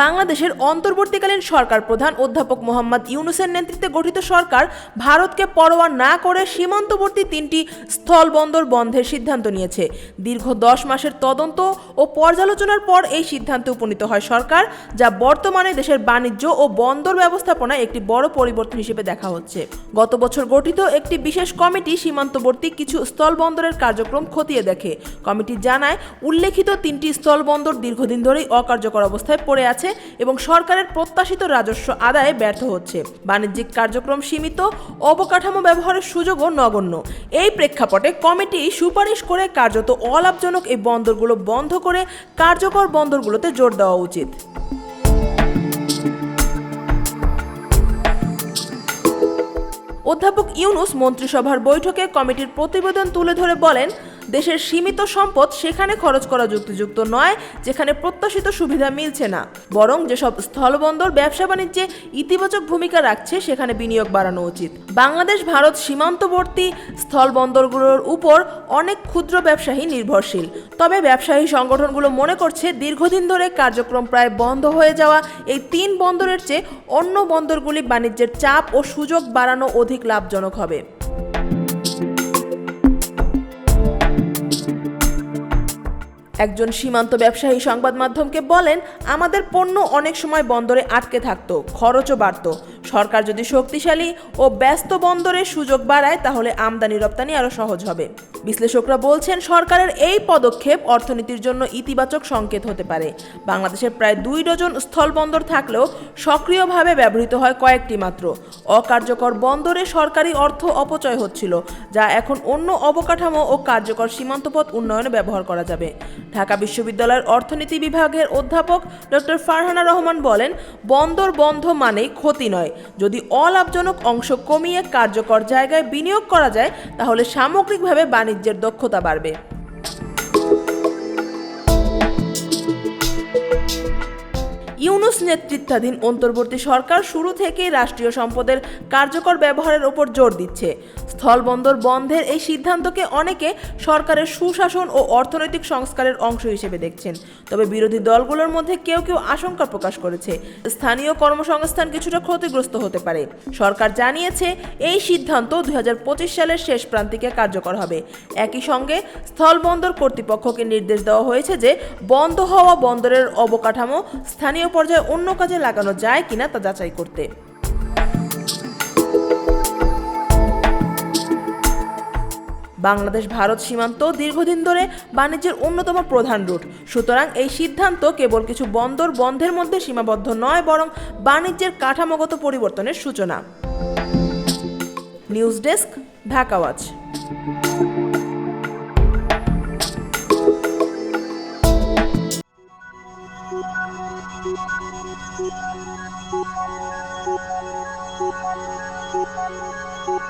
বাংলাদেশের অন্তর্বর্তীকালীন সরকার প্রধান অধ্যাপক মোহাম্মদ ইউনুসের নেতৃত্বে গঠিত সরকার ভারতকে পরোয়া না করে সীমান্তবর্তী তিনটি স্থলবন্দর বন্ধের সিদ্ধান্ত নিয়েছে। দীর্ঘ দশ মাসের তদন্ত ও পর্যালোচনার পর এই সিদ্ধান্তে উপনীত হয় সরকার, যা বর্তমানে দেশের বাণিজ্য ও বন্দর ব্যবস্থাপনায় একটি বড় পরিবর্তন হিসেবে দেখা হচ্ছে। গত বছর গঠিত একটি বিশেষ কমিটি সীমান্তবর্তী কিছু স্থলবন্দরের কার্যক্রম খতিয়ে দেখে। কমিটি জানায়, উল্লেখিত তিনটি স্থলবন্দর দীর্ঘদিন ধরেই অকার্যকর অবস্থায় পড়ে আছে এবং সরকারের প্রত্যাশিত রাজস্ব আদায়ে ব্যর্থ হচ্ছে। বাণিজ্যিক কার্যক্রম সীমিত, অবকাঠামো ব্যবহারের সুযোগও নগণ্য। এই প্রেক্ষাপটে কমিটি সুপারিশ করে কার্যত অলাভজনক এই বন্দরগুলো বন্ধ করে কার্যকর বন্দরগুলোতে জোর দেওয়া উচিত। অধ্যাপক ইউনুস মন্ত্রিসভার বৈঠকে কমিটির প্রতিবেদন তুলে ধরে বলেন দেশের সীমিত সম্পদ সেখানে খরচ করা যুক্তিযুক্ত নয়, যেখানে প্রত্যাশিত সুবিধা মিলছে না। বরং যেসব স্থলবন্দর ব্যবসা বাণিজ্যে ইতিবাচক ভূমিকা রাখছে, সেখানে বিনিয়োগ বাড়ানো উচিত। বাংলাদেশ, ভারত সীমান্তবর্তী স্থলবন্দরগুলোর উপর অনেক ক্ষুদ্র ব্যবসায়ী নির্ভরশীল। তবে ব্যবসায়ী সংগঠনগুলো মনে করছে, দীর্ঘদিন ধরে কার্যক্রম প্রায় বন্ধ হয়ে যাওয়া এই তিন বন্দরের চেয়ে অন্য বন্দরগুলি বাণিজ্যের চাপ ও সুযোগ বাড়ানো অধিক লাভজনক হবে। একজন সীমান্ত ব্যবসায়ী সংবাদ মাধ্যমকে বলেন, আমাদের পণ্য অনেক সময় বন্দরে আটকে থাকতো, খরচও বাড়ত। সরকার যদি শক্তিশালী ও ব্যস্ত বন্দরের সুযোগ বাড়ায়, তাহলে আমদানি রপ্তানি আরও সহজ হবে। বিশ্লেষকরা বলছেন, সরকারের এই পদক্ষেপ অর্থনীতির জন্য ইতিবাচক সংকেত হতে পারে। বাংলাদেশের প্রায় দুই ডজন স্থলবন্দর থাকলেও সক্রিয়ভাবে ব্যবহৃত হয় কয়েকটি মাত্র। অকার্যকর বন্দরে সরকারি অর্থ অপচয় হচ্ছিল, যা এখন অন্য অবকাঠামো ও কার্যকর সীমান্তপথ উন্নয়নে ব্যবহার করা যাবে। ঢাকা বিশ্ববিদ্যালয়ের অর্থনীতি বিভাগের অধ্যাপক ডক্টর ফারহানা রহমান বলেন, বন্দর বন্ধ মানেই ক্ষতি নয়। যদি অলাভজনক অংশ কমিয়ে কার্যকর জায়গায় বিনিয়োগ করা যায়, তাহলে সামগ্রিকভাবে বাণিজ্যের দক্ষতা বাড়বে। ইউনুস নেতৃত্বাধীন অন্তর্বর্তী সরকার শুরু থেকেই রাষ্ট্রীয় সম্পদের কার্যকর ব্যবহারের ওপর জোর দিচ্ছে। স্থলবন্দর বন্ধের এই সিদ্ধান্তকে অনেকে সরকারের সুশাসন ও অর্থনৈতিক সংস্কারের অংশ হিসেবে দেখছেন। তবে বিরোধী দলগুলোর মধ্যে কেউ কেউ আশঙ্কা প্রকাশ করেছে। স্থানীয় কর্মসংস্থান কিছুটা ক্ষতিগ্রস্ত হতে পারে। সরকার জানিয়েছে, এই সিদ্ধান্ত দুই হাজার পঁচিশ সালের শেষ প্রান্তিকে কার্যকর হবে। একই সঙ্গে স্থলবন্দর কর্তৃপক্ষকে নির্দেশ দেওয়া হয়েছে যে, বন্ধ হওয়া বন্দরের অবকাঠামো স্থানীয় পর্যায়ে অন্য কাজে লাগানো যায় কিনা তা যাচাই করতে। বাংলাদেশ ভারত সীমান্ত দীর্ঘদিন ধরে বাণিজ্যের অন্যতম প্রধান রুট। সুতরাং এই সিদ্ধান্ত কেবল কিছু বন্দর বন্ধের মধ্যে সীমাবদ্ধ নয়, বরং বাণিজ্যের কাঠামোগত পরিবর্তনের সূচনা। News desk, Dhaka Thank you.